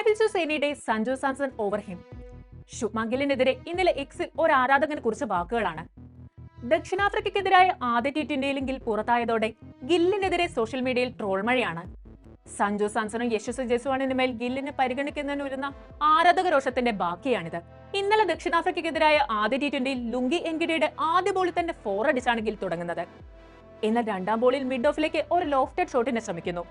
I will choose any day Sanju Samson over him Shubman ഇന്നലെ എക്സിൽ ഒരു ആരാധകനെ കുറിച്ച് വാക്കുകളാണ്. ദക്ഷിണാഫ്രിക്കയ്ക്കെതിരായ ആദ്യ ടി ട്വന്റിയിലും ഗിൽ പുറത്തായതോടെ ഗില്ലിനെതിരെ സോഷ്യൽ മീഡിയയിൽ ട്രോൾ മഴയാണ്. സഞ്ജു സാംസണും യശസ് ജയ്സ്വാളിന് മേൽ ഗില്ലിനെ പരിഗണിക്കുന്നതിന് വരുന്ന ആരാധക രോഷത്തിന്റെ ബാക്കിയാണിത്. ഇന്നലെ ദക്ഷിണാഫ്രിക്കയ്ക്കെതിരായ ആദ്യ ടി ട്വന്റിയിൽ ലുങ്കി എൻഗിഡിയുടെ ആദ്യ ബോളിൽ തന്നെ ഫോർ അടിച്ചാണ് ഗിൽ തുടങ്ങുന്നത്. എന്നാൽ രണ്ടാം ബോളിൽ മിഡ് ഓഫിലേക്ക് ഒരു ലോഫ്റ്റഡ് ഷോട്ടിനെ ശ്രമിക്കുന്നു.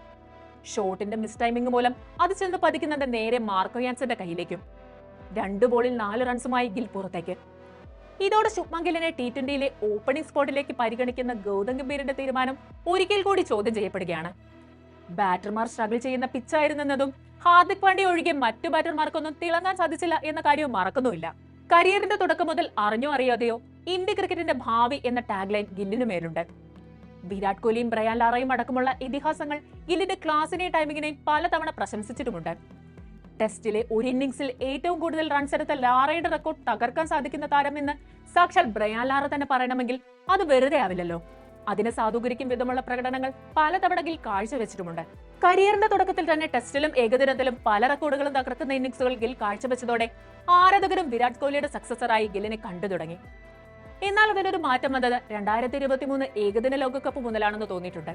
ഷോട്ടിന്റെ മിസ് ടൈമിംഗ് മൂലം അത് ചെന്ന് പതിക്കുന്നത് നേരെ മാർക്കോ യാൻസന്റെ കയ്യിലേക്കും. രണ്ട് ബോളിൽ നാല് റൺസുമായി ഗിൽ പുറത്തേക്ക്. ഇതോടെ ശുഭ്മാൻ ടി ട്വന്റിയിലെ ഓപ്പണിംഗ് സ്പോട്ടിലേക്ക് പരിഗണിക്കുന്ന ഗൗതം ഗംഭീറിന്റെ തീരുമാനം ഒരിക്കൽ കൂടി ചോദ്യം ചെയ്യപ്പെടുകയാണ്. ബാറ്റർമാർ സ്ട്രഗിൾ ചെയ്യുന്ന പിച്ചായിരുന്നെന്നതും ഹാർദിക് പാണ്ഡ്യ ഒഴികെ മറ്റു ബാറ്റർമാർക്കൊന്നും തിളങ്ങാൻ സാധിച്ചില്ല എന്ന കാര്യവും മറക്കുന്നുമില്ല. കരിയറിന്റെ തുടക്കം മുതൽ അറിഞ്ഞോ അറിയാതെയോ ഇന്ത്യ ക്രിക്കറ്റിന്റെ ഭാവി എന്ന ടാഗ്ലൈൻ ഗില്ലിനു മേലുണ്ട്. വിരാട് കോഹ്ലിയും ബ്രയാൻ ലാറയും അടക്കമുള്ള ഇതിഹാസങ്ങൾ ഗില്ലിന്റെ ക്ലാസിനെയും ടൈമിങ്ങിനെയും പലതവണ പ്രശംസിച്ചിട്ടുമുണ്ട്. ടെസ്റ്റിലെ ഒരു ഇന്നിംഗ്സിൽ ഏറ്റവും കൂടുതൽ റൺസ് എടുത്ത ലാറയുടെ റെക്കോർഡ് തകർക്കാൻ സാധിക്കുന്ന താരമെന്ന് സാക്ഷാൽ ബ്രയാൻ ലാറ തന്നെ പറയണമെങ്കിൽ അത് വെറുതെ ആവില്ലല്ലോ. അതിനെ സാധൂകരിക്കും വിധമുള്ള പ്രകടനങ്ങൾ പലതവണ ഗിൽ കാഴ്ചവെച്ചിട്ടുമുണ്ട്. കരിയറിന്റെ തുടക്കത്തിൽ തന്നെ ടെസ്റ്റിലും ഏകദിനത്തിലും പല റെക്കോർഡുകളും തകർക്കുന്ന ഇന്നിംഗ്സുകൾ ഗിൽ കാഴ്ചവെച്ചതോടെ ആരാധകരും വിരാട് കോഹ്ലിയുടെ സക്സസറായി ഗില്ലിനെ കണ്ടു തുടങ്ങി എന്നാൽ അതിനൊരു മാറ്റം വന്നത് രണ്ടായിരത്തി ഇരുപത്തി മൂന്ന് ഏകദിന ലോകകപ്പ് മുതലാണെന്ന് തോന്നിയിട്ടുണ്ട്.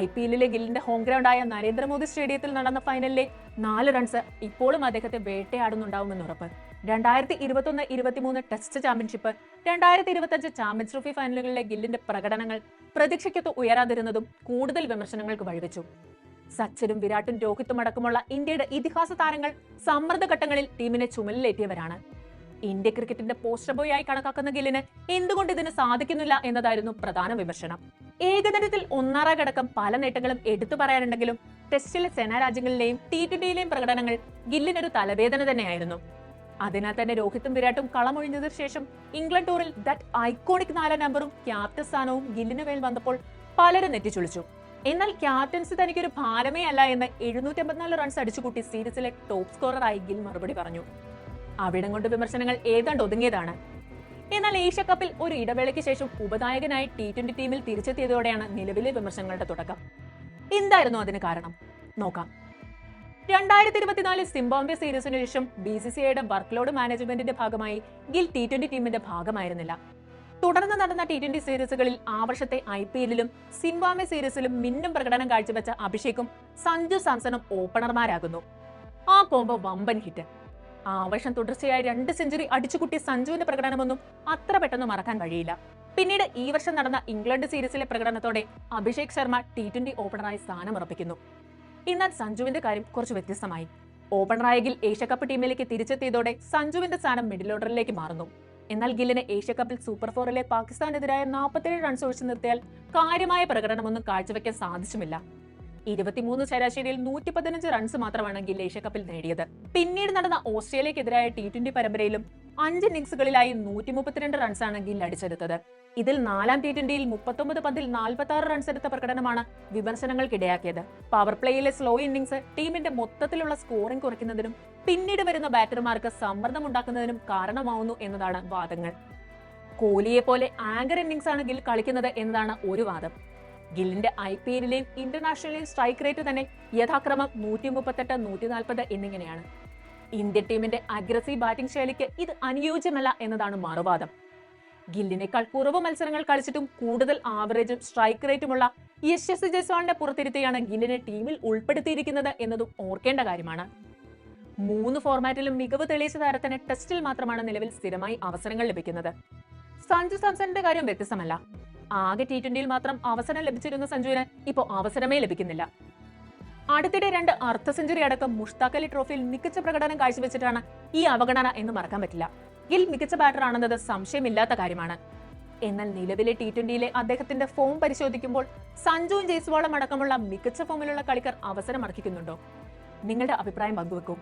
ഐ പി എല്ലിലെ ഗില്ലിന്റെ ഹോം ഗ്രൗണ്ടായ നരേന്ദ്രമോദി സ്റ്റേഡിയത്തിൽ നടന്ന ഫൈനലിലെ നാല് റൺസ് ഇപ്പോഴും അദ്ദേഹത്തെ വേട്ടയാടുന്നുണ്ടാവുമെന്ന് ഉറപ്പ്. രണ്ടായിരത്തി ഇരുപത്തൊന്ന് ഇരുപത്തിമൂന്ന് ടെസ്റ്റ് ചാമ്പ്യൻഷിപ്പ് രണ്ടായിരത്തി ഇരുപത്തഞ്ച് ചാമ്പ്യൻസ് ട്രോഫി ഫൈനലുകളിലെ ഗില്ലിന്റെ പ്രകടനങ്ങൾ പ്രതീക്ഷയ്ക്കൊത്ത് ഉയരാതിരുന്നതും കൂടുതൽ വിമർശനങ്ങൾക്ക് വഴിവെച്ചു. സച്ചിനും വിരാട്ടും രോഹിത്തും അടക്കമുള്ള ഇന്ത്യയുടെ ഇതിഹാസ താരങ്ങൾ സമ്മർദ്ദ ഘട്ടങ്ങളിൽ ടീമിനെ ചുമലിലേറ്റിയവരാണ്. ഇന്ത്യ ക്രിക്കറ്റിന്റെ പോസ്റ്റർ ബോയ് ആയി കണക്കാക്കുന്ന ഗില്ലിന് എന്തുകൊണ്ട് ഇതിന് സാധിക്കുന്നില്ല എന്നതായിരുന്നു പ്രധാന വിമർശനം. ഏകദിനത്തിൽ ഒന്നാറാകടക്കം പല നേട്ടങ്ങളും എടുത്തു പറയാനുണ്ടെങ്കിലും ടെസ്റ്റിലെ സേനാ രാജ്യങ്ങളിലെയും ടി ട്വന്റിയിലെയും പ്രകടനങ്ങൾ ഗില്ലിനൊരു തലവേദന തന്നെയായിരുന്നു. അതിനാൽ തന്നെ രോഹിത്തും വിരാട്ടും കളമൊഴിഞ്ഞതിനു ശേഷം ഇംഗ്ലണ്ട് ടൂറിൽ ദറ്റ് ഐക്കോണിക് നാലാം നമ്പറും ക്യാപ്റ്റൻ സ്ഥാനവും ഗില്ലിന് മേൽ വന്നപ്പോൾ പലരും നെറ്റിച്ചുളിച്ചു. എന്നാൽ ക്യാപ്റ്റൻസി തനിക്കൊരു ഭാരമേ അല്ല എന്ന് എഴുന്നൂറ്റി അമ്പത്തിനാല് റൺസ് അടിച്ചുകൂട്ടി സീരീസിലെ ടോപ്പ് ആയി ഗിൽ മറുപടി പറഞ്ഞു. അവിടം കൊണ്ട് വിമർശനങ്ങൾ ഏതാണ്ട് ഒതുങ്ങിയതാണ്. എന്നാൽ ഏഷ്യ കപ്പിൽ ഒരു ഇടവേളയ്ക്ക് ശേഷം ഉപനായകനായി ടി ട്വന്റി ടീമിൽ തിരിച്ചെത്തിയതോടെയാണ് നിലവിലെ വിമർശനങ്ങളുടെ തുടക്കം. എന്തായിരുന്നു അതിന് കാരണം? നോക്കാം. രണ്ടായിരത്തി ഇരുപത്തിനാല് സിംബാബ്വെ സീരീസിന് ശേഷം ബി സി സി ഐയുടെ വർക്ക് ലോഡ് മാനേജ്മെന്റിന്റെ ഭാഗമായി ഗിൽ ടി ട്വന്റി ടീമിന്റെ ഭാഗമായിരുന്നില്ല. തുടർന്ന് നടന്ന ടി ട്വന്റി സീരീസുകളിൽ ആ വർഷത്തെ ഐ പി എല്ലിലും സിംബാബ്വെ സീരീസിലും മിന്നും പ്രകടനം കാഴ്ചവെച്ച അഭിഷേകും സഞ്ജു സാംസണും ഓപ്പണർമാരാകുന്നു. ആ കോംബോ വമ്പൻ ഹിറ്റ്. ആ വർഷം തുടർച്ചയായി രണ്ട് സെഞ്ചുറി അടിച്ചുകുട്ടിയ സഞ്ജുവിന്റെ പ്രകടനമൊന്നും അത്ര പെട്ടെന്ന് മറക്കാൻ കഴിയില്ല. പിന്നീട് ഈ വർഷം നടന്ന ഇംഗ്ലണ്ട് സീരീസിലെ പ്രകടനത്തോടെ അഭിഷേക് ശർമ്മ ടി ട്വന്റി ഓപ്പണറായി സ്ഥാനമുറപ്പിക്കുന്നു. എന്നാൽ സഞ്ജുവിന്റെ കാര്യം കുറച്ച് വ്യത്യസ്തമായി. ഓപ്പണറായെങ്കിൽ ഏഷ്യാകപ്പ് ടീമിലേക്ക് തിരിച്ചെത്തിയതോടെ സഞ്ജുവിന്റെ സ്ഥാനം മിഡിൽ ഓർഡറിലേക്ക് മാറുന്നു. എന്നാൽ ഗില്ലിനെ ഏഷ്യാകപ്പിൽ സൂപ്പർ ഫോറിലെ പാകിസ്ഥാനെതിരായ നാൽപ്പത്തേഴ് റൺസ് ഒഴിച്ചു നിർത്തിയാൽ കാര്യമായ പ്രകടനമൊന്നും കാഴ്ചവെക്കാൻ സാധിച്ചുമില്ല. ഇരുപത്തിമൂന്ന് ശരാശരിയിൽ നൂറ്റി പതിനഞ്ച് റൺസ് മാത്രമാണ് ഗിൽ ഏഷ്യാകപ്പിൽ നേടിയത്. പിന്നീട് നടന്ന ഓസ്ട്രേലിയക്കെതിരായ ടി ട്വന്റി പരമ്പരയിലും അഞ്ച് ഇന്നിംഗ്സുകളിലായി നൂറ്റി മുപ്പത്തിരണ്ട് റൺസാണ് ഗിൽ അടിച്ചെടുത്തത്. ഇതിൽ നാലാം ടി ട്വന്റിയിൽ മുപ്പത്തൊമ്പത് പന്തിൽ നാൽപ്പത്തി ആറ് റൺസ് എടുത്ത പ്രകടനമാണ് വിമർശനങ്ങൾക്കിടയാക്കിയത്. പവർ പ്ലേയിലെ സ്ലോ ഇന്നിംഗ്സ് ടീമിന്റെ മൊത്തത്തിലുള്ള സ്കോറിംഗ് കുറയ്ക്കുന്നതിനും പിന്നീട് വരുന്ന ബാറ്റർമാർക്ക് സമ്മർദ്ദമുണ്ടാക്കുന്നതിനും കാരണമാവുന്നു എന്നതാണ് വാദങ്ങൾ. കോഹ്ലിയെ പോലെ ആങ്കർ ഇന്നിംഗ്സ് ആണ് ഗിൽ കളിക്കുന്നത് എന്നതാണ് ഒരു വാദം. ഗില്ലിന്റെ ഐ പി എല്ലിലെയും ഇന്റർനാഷണലിലെയും സ്ട്രൈക്ക് റേറ്റ് തന്നെ യഥാക്രമം നൂറ്റി മുപ്പത്തെട്ട് നൂറ്റി നാൽപ്പത് എന്നിങ്ങനെയാണ്. ഇന്ത്യൻ ടീമിന്റെ അഗ്രസീവ് ബാറ്റിംഗ് ശൈലിക്ക് ഇത് അനുയോജ്യമല്ല എന്നതാണ് മറുവാദം. ഗില്ലിനേക്കാൾ കുറവ് മത്സരങ്ങൾ കളിച്ചിട്ടും കൂടുതൽ ആവറേജും സ്ട്രൈക്ക് റേറ്റുമുള്ള യശസ് ജയ്സ്വാളിനെ പുറത്തിരുത്തിയാണ് ഗില്ലിനെ ടീമിൽ ഉൾപ്പെടുത്തിയിരിക്കുന്നത് എന്നതും ഓർക്കേണ്ട കാര്യമാണ്. മൂന്ന് ഫോർമാറ്റിലും മികവ് തെളിയിച്ച താരത്തിന് ടെസ്റ്റിൽ മാത്രമാണ് നിലവിൽ സ്ഥിരമായി അവസരങ്ങൾ ലഭിക്കുന്നത്. സഞ്ജു സാംസണിന്റെ കാര്യം വ്യത്യസ്തമല്ല. ആകെ ടി ട്വന്റിയിൽ മാത്രം അവസരം ലഭിച്ചിരുന്ന സഞ്ജുവിന് ഇപ്പോൾ അവസരമേ ലഭിക്കുന്നില്ല. അടുത്തിടെ രണ്ട് അർദ്ധ സെഞ്ചുറി അടക്കം മുഷ്താഖ് അലി ട്രോഫിയിൽ മികച്ച പ്രകടനം കാഴ്ചവെച്ചിട്ടാണ് ഈ അവഗണന എന്ന് മറക്കാൻ പറ്റില്ല. ഗിൽ മികച്ച ബാറ്റർ ആണെന്നത് സംശയമില്ലാത്ത കാര്യമാണ്. എന്നാൽ നിലവിലെ ടി ട്വന്റിയിലെ അദ്ദേഹത്തിന്റെ ഫോം പരിശോധിക്കുമ്പോൾ സഞ്ജുവും ജയ്സ്വാളും അടക്കമുള്ള മികച്ച ഫോമിലുള്ള കളിക്കാർ അവസരം അർഹിക്കുന്നുണ്ടോ? നിങ്ങളുടെ അഭിപ്രായം പങ്കുവെക്കൂ.